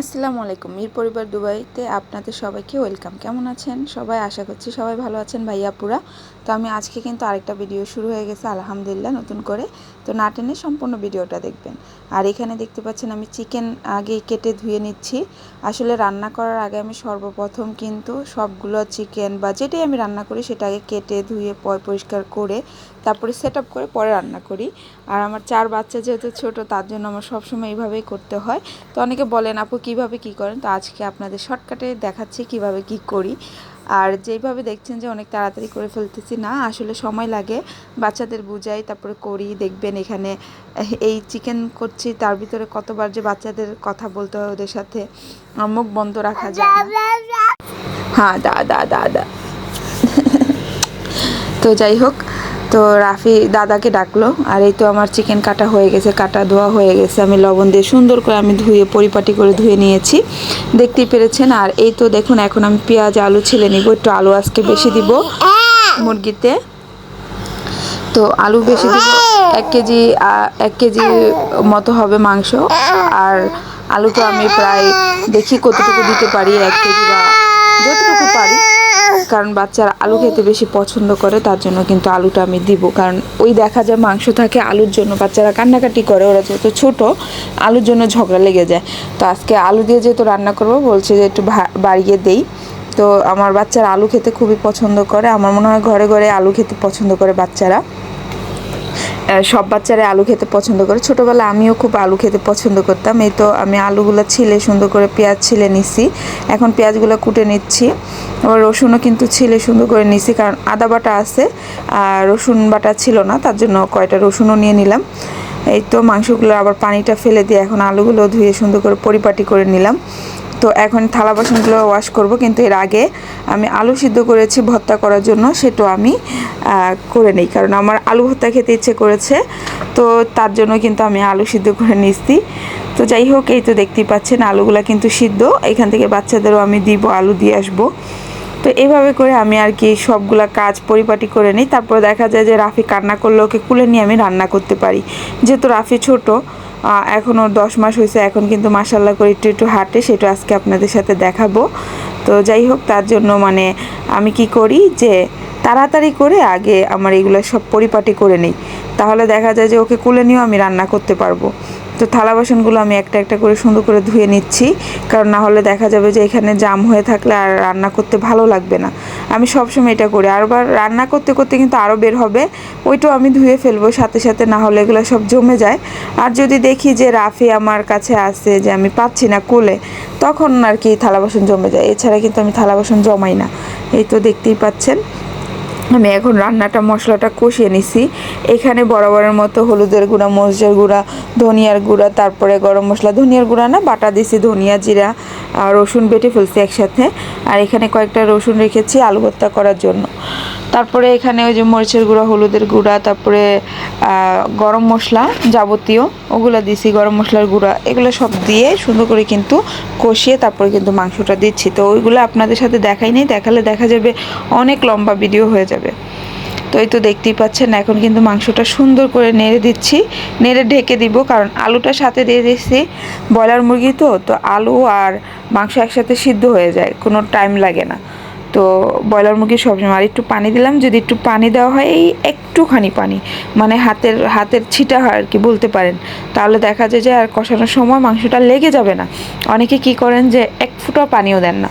আসসালামু আলাইকুম। মির পরিবার দুবাইতে আপনাদের সবাইকে ওয়েলকাম। কেমন আছেন? সবাই আশা করছি সবাই ভালো আছেন ভাইয়াপুরা তো আমি আজকে কিন্তু আরেকটা ভিডিও শুরু হয়ে গেছে, আলহামদুলিল্লাহ, নতুন করে। তো না টেনে সম্পূর্ণ ভিডিওটা দেখবেন। আর এখানে দেখতে পাচ্ছেন আমি চিকেন আগে কেটে ধুয়ে নিচ্ছি। আসলে রান্না করার আগে আমি সর্বপ্রথম কিন্তু সবগুলো চিকেন বা যেটাই আমি রান্না করি সেটা আগে কেটে ধুয়ে পরিষ্কার করে তারপরে সেট আপ করে পরে রান্না করি। আর আমার চার বাচ্চা যেহেতু ছোট, তার জন্য আমার সবসময় এইভাবেই করতে হয়। তো অনেকে বলেন, আপু, কীভাবে কি করেন? তো আজকে আপনাদের শর্টকাটে দেখাচ্ছি কীভাবে কি করি। আর যেইভাবে দেখছেন যে অনেক তাড়াতাড়ি করে ফেলতেছি, না, আসলে সময় লাগে। বাচ্চাদের বুঝাই, তারপরে করি, দেখবেন এখানে এই চিকেন করছি, তার ভিতরে কতবার যে বাচ্চাদের কথা বলতে হয় ওদের সাথে মুখ বন্ধ রাখা যায় হ্যাঁ দা দা দা দা। তো যাই হোক তো রাফি দাদাকে ডাকলো, আর এই তো আমার চিকেন কাটা হয়ে গেছে, কাটা ধোয়া হয়ে গেছে, আমি লবণ দিয়ে সুন্দর করে আমি ধুয়ে, পরিপাটি করে ধুয়ে নিয়েছি, দেখতেই পেরেছেন। আর এই তো দেখুন, এখন আমি পেঁয়াজ, আলু ছেলে নিব, একটু আলু আজকে বেশি দিব মুরগিতে। তো আলু বেশি দিব, এক কেজি এক কেজি মতো হবে মাংস, আর আলু তো আমি প্রায় দেখি কতটুকু দিতে পারি, এক কেজি বা যতটুকু পারি। কারণ বাচ্চারা আলু খেতে বেশি পছন্দ করে, তার জন্য কিন্তু আলুটা আমি দিব। কারণ ওই দেখা যায় মাংস থাকে আলুর জন্য, বাচ্চারা কান্নাকাটি করে, ওরা যেহেতু ছোট, আলুর জন্য ঝগড়া লেগে যায়। তো আজকে আলু দিয়ে যেহেতু রান্না করব, বলছে যে একটু বাড়িয়ে দেই। তো আমার বাচ্চারা আলু খেতে খুবই পছন্দ করে, আমার মনে হয় ঘরে ঘরে আলু খেতে পছন্দ করে বাচ্চারা। সব বাচ্চারা আলু খেতে পছন্দ করে। ছোটোবেলায় আমিও খুব আলু খেতে পছন্দ করতাম। এই তো আমি আলুগুলো ছিলে, সুন্দর করে পেঁয়াজ ছিলে নিছি। এখন পেঁয়াজগুলো কুটে নিচ্ছি। আবার রসুনও কিন্তু ছিলে, সুন্দর করে নিছি কারণ আদা বাটা আছে, আর রসুন বাটা ছিল না, তার জন্য কয়টা রসুনও নিয়ে নিলাম। এই তো মাংসগুলো আবার পানিটা ফেলে দিয়ে এখন আলুগুলো ধুয়ে সুন্দর করে পরিপাটি করে নিলাম। তো এখন থালা বাসনগুলো ওয়াশ করব, কিন্তু এর আগে আমি আলু সিদ্ধ করেছি ভর্তা করার জন্য, সেটাও আমি করে নিই, কারণ আমার আলু ভর্তা খেতে ইচ্ছে করেছে, তো তার জন্য কিন্তু আমি আলু সিদ্ধ করে নিচ্ছি তো যাই হোক, এই তো দেখতেই পাচ্ছেন, আলুগুলো কিন্তু সিদ্ধ, এখান থেকে বাচ্চাদেরও আমি দিব, আলু দিয়ে আসব। তো এভাবে করে আমি আর কি সবগুলা কাজ পরিপাটি করে নিই, তারপর দেখা যায় যে রাফি কান্না করলে ওকে কুলে নিয়ে আমি রান্না করতে পারি, যেহেতু রাফি ছোট এখন ওর দশ মাস হয়েছে, এখন কিন্তু মাসাল্লাহ করে একটু একটু হাঁটে, সেটা আজকে আপনাদের সাথে দেখাবো। তো যাই হোক, তার জন্য মানে আমি কি করি যে তাড়াতাড়ি করে আগে আমার এগুলো সব পরিপাটি করে নিই। তাহলে দেখা যায় যে ওকে কুলে নিয়েও আমি রান্না করতে পারব। তো থালা বাসনগুলো আমি একটা একটা করে সুন্দর করে ধুয়ে নিচ্ছি, কারণ না হলে দেখা যাবে যে এখানে জাম হয়ে থাকলে আর রান্না করতে ভালো লাগবে না। আমি সবসময় এটা করি। আরবার রান্না করতে করতে কিন্তু আরও বের হবে। ওইটাও আমি ধুয়ে ফেলব সাথে সাথে, না হলে এগুলো সব জমে যায়। আর যদি দেখি যে রাফি আমার কাছে আছে যে আমি পাচ্ছি না কোলে, তখন আর কি থালা বাসন জমে যায়। এছাড়া কিন্তু আমি থালা বাসন জমাই না। এই তো দেখতেই পাচ্ছেন। আমি এখন রান্নাটা, মশলাটা কষিয়ে নিছি। এখানে বরাবরের মতো হলুদের গুঁড়া, মরিচের গুঁড়া, ধনিয়ার গুঁড়া, তারপরে গরম মশলা, ধনিয়ার গুঁড়া না, বাটা দিছি, ধনিয়া, জিরা রসুন বেটে ফেলছি একসাথে। আর এখানে কয়েকটা রসুন রেখেছি আলু ভর্তা করার জন্য। তারপরে এখানে ওই যে মরিচের গুঁড়া, হলুদের গুঁড়া, তারপরে গরম মশলা যাবতীয়, ওগুলো দিছি, গরম মশলার গুঁড়া। এগুলো সব দিয়ে সুন্দর করে কিন্তু কষিয়ে তারপরে কিন্তু মাংসটা দিচ্ছি। তো ওইগুলো আপনাদের সাথে দেখাই নেই, দেখালে দেখা যাবে অনেক লম্বা ভিডিও হয়ে যাবে। তো এই তো দেখতেই পাচ্ছেন, এখন কিন্তু মাংসটা সুন্দর করে নেড়ে দিচ্ছি। নেড়ে ঢেকে দিব, কারণ আলুটা সাথে দিয়ে দিচ্ছি ব্রয়লার মুরগি তো তো আলু আর মাংস একসাথে সিদ্ধ হয়ে যায়, কোনো টাইম লাগে না। তো ব্রয়লার মুরগি সবসময়, আর একটু পানি দিলাম, যদি একটু পানি দেওয়া হয়, এই একটুখানি পানি মানে হাতের হাতের ছিটা হয় আর কি, বলতে পারেন। তাহলে দেখা যায় যে আর কষানোর সময় মাংসটা লেগে যাবে না। অনেকে কি করেন যে এক ফুটা পানিও দেন না।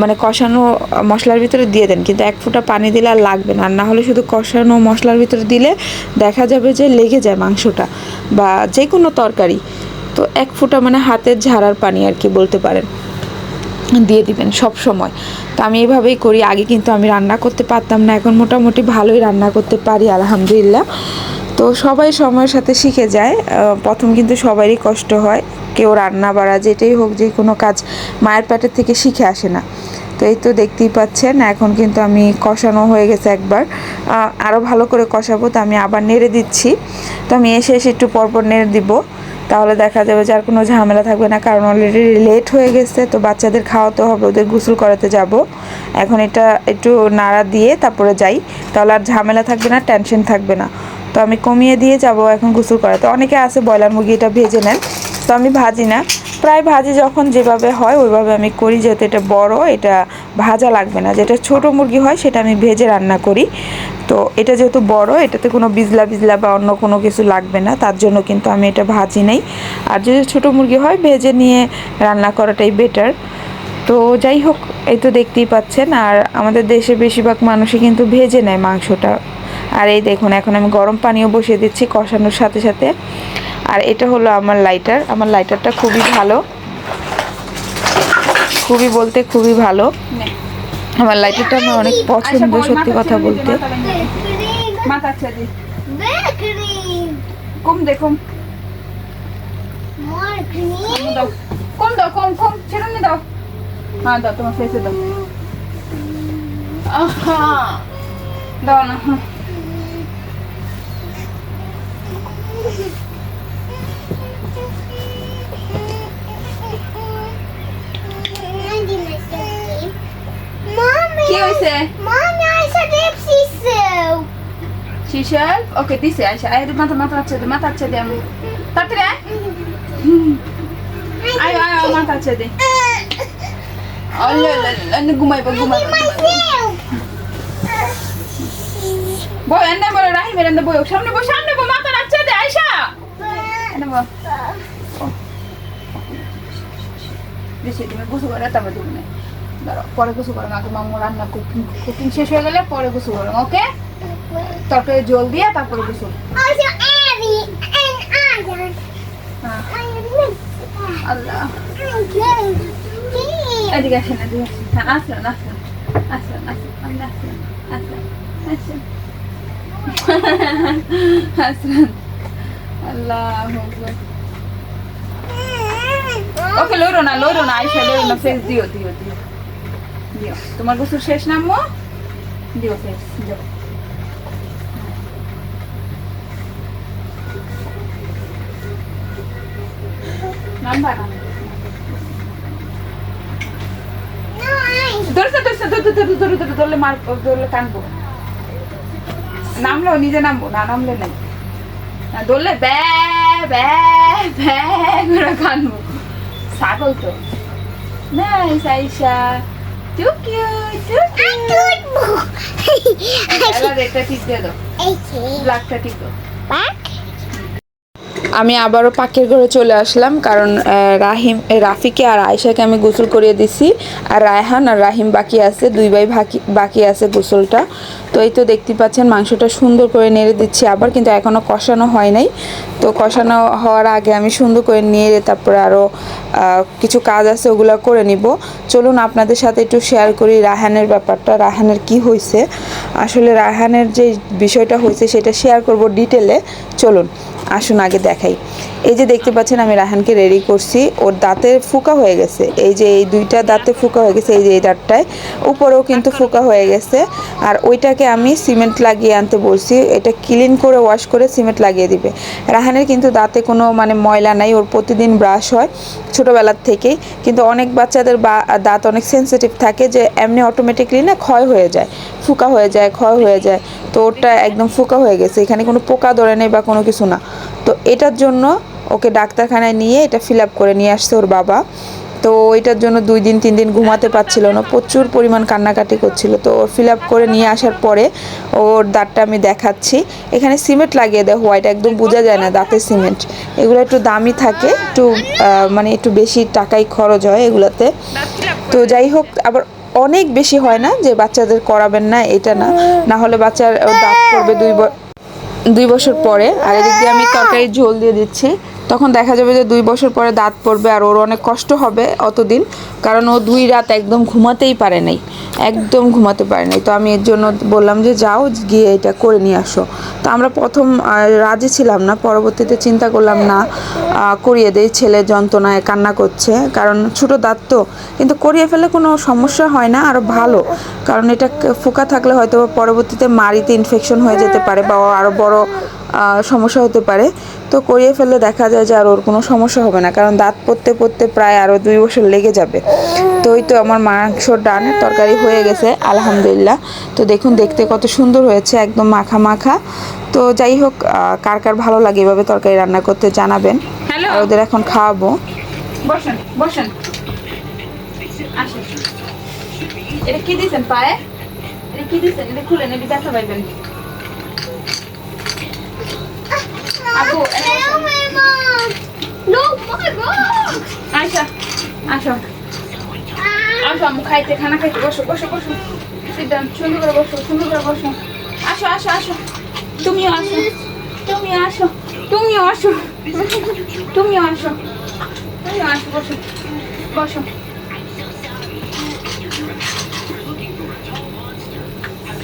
মানে কষানো মশলার ভিতরে দিয়ে দেন, কিন্তু এক ফুটা পানি দিলে আর লাগবে না। আর না হলে শুধু কষানো মশলার ভিতরে দিলে দেখা যাবে যে লেগে যায় মাংসটা, বা যে কোনো তরকারি। তো এক ফুটা মানে হাতের ঝাড়ার পানি আর কি, বলতে পারেন। দিয়ে দিবেন সব সময়। তো আমি এভাবেই করি। আগে কিন্তু আমি রান্না করতে পারতাম না। এখন মোটামুটি ভালোই রান্না করতে পারি, আলহামদুলিল্লাহ। তো সবাই সময়ের সাথে শিখে যায়। প্রথম কিন্তু সবারই কষ্ট হয়। কেউ রান্না বাড়া, যেটাই হোক, যে কোনো কাজ মায়ের পেটের থেকে শিখে আসে না। তো এই তো দেখতেই পাচ্ছেন, এখন কিন্তু আমি কষানো হয়ে গেছে একবার। আরও ভালো করে কষাবো, তো আমি আবার নেড়ে দিচ্ছি। তো আমি এসে এসে একটু পরপর নেড়ে দিব। তাহলে দেখা যাবে যে আর কোনো ঝামেলা থাকবে না, কারণ অলরেডি লেট হয়ে গেছে, তো বাচ্চাদের খাওয়াতে হবে, ওদের গোসল করাতে যাব। এখন এটা একটু নাড়া দিয়ে তারপরে যাই, তাহলে আর ঝামেলা থাকবে না টেনশন থাকবে না। তো আমি কমিয়ে দিয়ে যাব এখন গোসল করাতে অনেকে আছে ব্রয়লার মুরগি এটা ভেজে নেন, তো আমি ভাজি না। প্রায় ভাজি যখন যেভাবে হয়, ওইভাবে আমি করি, যেহেতু এটা বড়, এটা ভাজা লাগবে না। যেটা ছোট মুরগি হয়, সেটা আমি ভেজে রান্না করি। তো এটা যেহেতু বড়, এটাতে কোনো বিজলা বিজলা বা অন্য কোনো কিছু লাগবে না। তার জন্য কিন্তু আমি এটা ভাজি নেই। আর যদি ছোট মুরগি হয়, ভেজে নিয়ে রান্না করাটাই বেটার তো যাই হোক, এই তো দেখতেই পাচ্ছেন। আর আমাদের দেশে বেশিরভাগ মানুষই কিন্তু ভেজে নেয় মাংসটা। আর এই দেখুন, এখন আমি গরম পানিও বসিয়ে দিচ্ছি কষানোর সাথে সাথে। আর এটা হলো আমার লাইটার আমার লাইটারটা খুবই ভালো। খুবই বলতে খুবই ভালো। আমার লাইটারটা আমার অনেক পছন্দ সত্যি কথা বলতে. কম দে কম। দাও। কম দাও কম ছেড়ে দাও। হ্যাঁ দাও তোমার ফেসে দাও। দাও না। হ্যাঁ হয়েছে. শিশাল ওকে দিছে আইসা আয় মাথা মাথা আছে দে মাথা আছে দে আমি তাড়াতাড়ি আয় আয় আয় মাথা আছে দে ঘুমাইবো ঘুমাইবো. বই এনে বলো রাহিমের এনে বই সামনে বই সামনে বই মাথা রাখছে দে আইসা এনে বই দিছি তুমি গোসল করে তারপর তুমি নে ধরো পরে গোসল করো আগে মামু রান্না কুকিং কুকিং শেষ হয়ে গেলে পরে গোসল করো ওকে তরকারি জল দিয়ে তারপরে Iron. আল্লাহ। এদিকে আসেন এদিকে আসেন। আসেন আসেন আসেন আসেন আসেন আসেন আসেন। আসেন। আল্লাহ। ওকে লইরো না লইরো না আইসা লইরো না ফেস দিও দিও দিও। তোমার গোসল শেষ নামো দিও কানবো। নামলো, নিজে নামবো, না, নামলে ব্যা ব্যা কানবো। ছাগল তো। না ঠিক দিয়ে দাও Okay. ব্ল্যাকটা ঠিক দাও. আমি আবারও পাকের ঘরে চলে আসলাম, কারণ রাহিম রাফিকে আর আয়শাকে আমি গোসল করিয়ে দিছি। আর রায়হান আর রাহিম বাকি আছে, দুই ভাই বাকি বাকি আছে গোসলটা। তো এই তো দেখতে পাচ্ছেন, মাংসটা সুন্দর করে নেড়ে দিচ্ছি আবার, কিন্তু এখনও কষানো হয় নাই। তো কষানো হওয়ার আগে আমি সুন্দর করে নেড়ে তারপরে আরও কিছু কাজ আছে, ওগুলো করে নিব। চলুন আপনাদের সাথে একটু শেয়ার করি রাহানের ব্যাপারটা রাহানের কি হয়েছে আসলে রাহানের যে বিষয়টা হয়েছে সেটা শেয়ার করব ডিটেলে চলুন, আসুন আগে দেখাই। এই যে দেখতে পাচ্ছেন, আমি রাহানকে রেডি করছি। ওর দাঁতে ফুকা হয়ে গেছে। এই যে এই দুইটা দাঁতে ফুকা হয়ে গেছে, এই যে এই দাঁতটায়। উপরেও কিন্তু ফুকা হয়ে গেছে। আর ওইটাকে আমি সিমেন্ট লাগিয়ে আনতে বলছি। এটা ক্লিন করে ওয়াশ করে সিমেন্ট লাগিয়ে দিবে। রাহানের কিন্তু দাঁতে কোনো মানে ময়লা নাই। ওর প্রতিদিন ব্রাশ হয় ছোটোবেলার থেকেই। কিন্তু অনেক বাচ্চাদের বা, দাঁত অনেক সেনসিটিভ থাকে যে এমনি অটোমেটিকলি না ক্ষয় হয়ে যায়। ফুকা হয়ে যায়, ক্ষয় হয়ে যায়। তো ওটা একদম ফুকা হয়ে গেছে। এখানে কোনো পোকা ধরে নেই বা কোনো কিছু না। তো এটার জন্য ওকে ডাক্তারখানায় নিয়ে এটা ফিল করে নিয়ে আসছে ওর বাবা। তো ওইটার জন্য দুই দিন, তিন দিন ঘুমাতে পারছিল না, প্রচুর পরিমাণ কান্নাকাটি করছিল। তো ওর ফিল করে নিয়ে আসার পরে ওর দাঁতটা আমি দেখাচ্ছি। এখানে সিমেন্ট লাগিয়ে দেয়, হোয়াইট একদম বোঝা যায় না দাঁতের সিমেন্ট। এগুলো একটু দামি থাকে, একটু মানে একটু বেশি টাকাই খরচ হয় এগুলাতে। তো যাই হোক, আবার অনেক বেশি হয় না যে বাচ্চাদের করাবেন না, এটা না। না হলে বাচ্চার দাঁত পড়বে দুই দুই বছর পরে আর এদিক দিয়ে আমি তরকারি ঝোল দিয়ে দিচ্ছি। তখন দেখা যাবে যে দুই বছর পরে দাঁত পড়বে আর ওর অনেক কষ্ট হবে অতদিন, কারণ ও দুই রাত একদম ঘুমাতেই পারে নাই, একদম ঘুমাতে পারে নাই। তো আমি এর জন্য বললাম যে যাও, গিয়ে এটা করে নিয়ে আসো। তো আমরা প্রথম রাজি ছিলাম না, পরবর্তীতে চিন্তা করলাম, না করিয়ে দেই, ছেলে যন্ত্রণায় কান্না করছে। কারণ ছোটো দাঁত তো, কিন্তু করিয়ে ফেলে কোনো সমস্যা হয় না আরও ভালো। কারণ এটা ফোকা থাকলে হয়তো পরবর্তীতে মাড়িতে ইনফেকশন হয়ে যেতে পারে বা আরও বড় সমস্যা হতে পারে। তো করিয়ে ফেললে দেখা যায় যে আর ওর কোনো সমস্যা হবে না কারণ দাঁত পড়তে পড়তে প্রায় আরও দুই বছর লেগে যাবে। তো ওই তো আমার মাংস ডান তরকারি হয়ে গেছে আলহামদুলিল্লাহ। তো দেখুন দেখতে কত সুন্দর হয়েছে একদম মাখা মাখা। তো যাই হোক কার কার ভালো লাগে এভাবে তরকারি রান্না করতে জানাবেন। আর ওদের এখন খাওয়াবো। বসেন বসেন। আসেন। এটা কি দিয়েছেন পায়ে? এটা কি দিয়েছেন? এটা খুলেন এটা দেখা পাইবেন। Mom. আচ্ছা আসো আসো আমি খাইতে খানা খাইতে বসো বসো বসো ডাউন সুন্দর করে বসো সুন্দর করে বসো আসো আসো আসো তুমিও আসো তুমিও আসো তুমিও আসো তুমিও আসো তুমিও আসো বসো বসো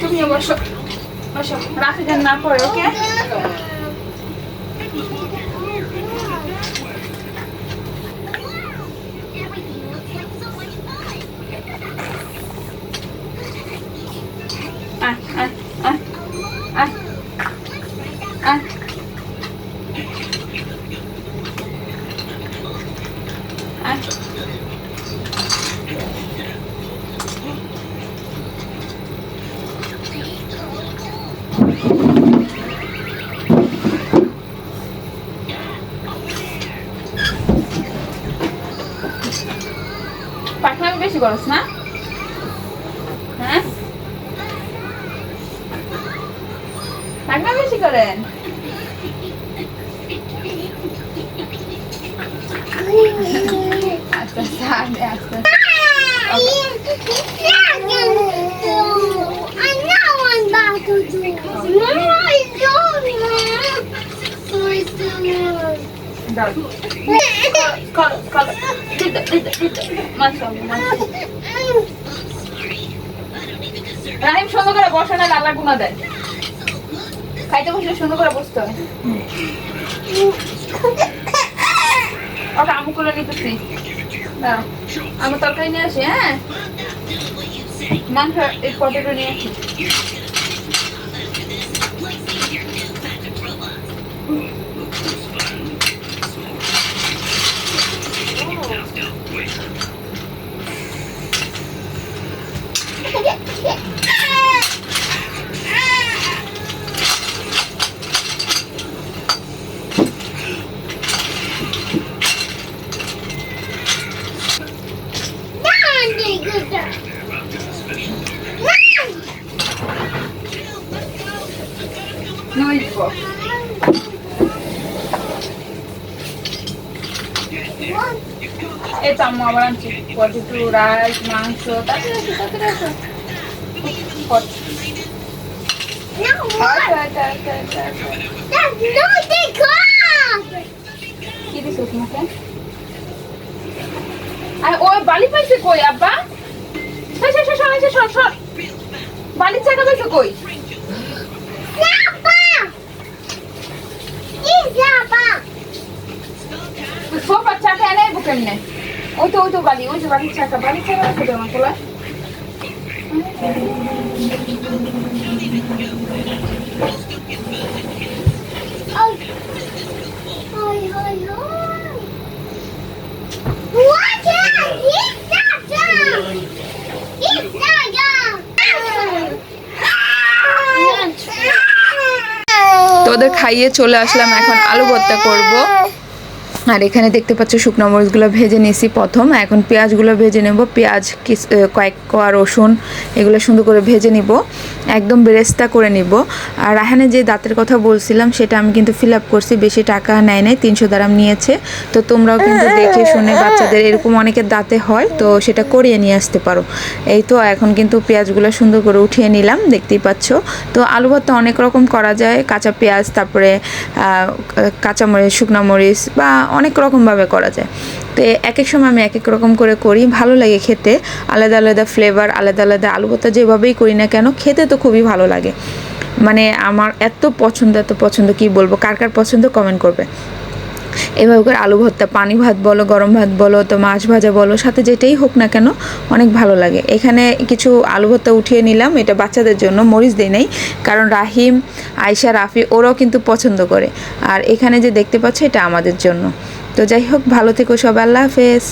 তুমিও বসো বসো রাখে যেন না পড়ে ওকে people that walk here. করস না হ্যাঁ? পাখনা বেশি করেন। আস্তে আস্তে রাহিম সুন্দর করে বসে না লালা গুনা দেয়। খাইতে বসলে সুন্দর করে বসতে হয়। ওটা আমু করে নিতেছি। আমি তরকারি নিয়ে আসি হ্যাঁ? মাংস, এই পটেটো নিয়ে আসি নই দিব এই তো আম্মু আবার আনছি পটেটো রাইস মাংস তাড়াতাড়ি আসো তাড়াতাড়ি আসো পট- No, আচ্ছা, আচ্ছা, আচ্ছা, আচ্ছা, আচ্ছা। That's not আর ওই বালি পাইছে কই আব্বা? বালির চাকা পাইছে কই. সোফার চাকা এনে কেমনে? ওই তো ওই তো বালি ওই যে বালির চাকা বালির চাকা তো আমার? It's তো ওদের খাইয়ে চলে আসলাম এখন আলু ভর্তা করব। আর এখানে দেখতে পাচ্ছ শুকনো মরিচগুলো ভেজে নিয়েছি প্রথম। এখন পেঁয়াজগুলো ভেজে নেব। পেঁয়াজ কয়েক কোয়া রসুন এগুলো সুন্দর করে ভেজে নিব। একদম বেরেস্তা করে নিব। আর রাহানে যে দাঁতের কথা বলছিলাম সেটা আমি কিন্তু ফিল আপ করছি। বেশি টাকা নেয় নাই তিনশো দারাম নিয়েছে। তো তোমরাও কিন্তু দেখে শুনে বাচ্চাদের এরকম অনেকের দাঁতে হয় তো সেটা করিয়ে নিয়ে আসতে পারো। এই তো এখন কিন্তু পেঁয়াজগুলো সুন্দর করে উঠিয়ে নিলাম দেখতেই পাচ্ছ। তো আলু ভর্তা অনেক রকম করা যায়। কাঁচা পেঁয়াজ তারপরে আহ, কাঁচা মরিচ শুকনো মরিচ বা অনেক রকমভাবে করা যায়। তো এক এক সময় আমি এক এক রকম করে করি, ভালো লাগে খেতে। আলাদা আলাদা ফ্লেভার আলাদা আলাদা আলু ভর্তা যেভাবেই করি না কেন, খেতে তো খুবই ভালো লাগে। মানে আমার এত পছন্দ এত পছন্দ, কি বলব? কার কার পছন্দ কমেন্ট করবে। এভাবে করে আলু ভর্তা, পানি ভাত বলো, গরম ভাত বলো, তো মাছ ভাজা বলো, সাথে যেটাই হোক না কেন অনেক ভালো লাগে। এখানে কিছু আলু ভর্তা উঠিয়ে নিলাম, এটা বাচ্চাদের জন্য, মরিচ দিয়ে নাই, কারণ রাহিম আয়সা রাফি, ওরাও কিন্তু পছন্দ করে। আর এখানে যে দেখতে পাচ্ছ, এটা আমাদের জন্য। তো যাই হোক, ভালো থেকো সব আল্লাহ হাফেজ।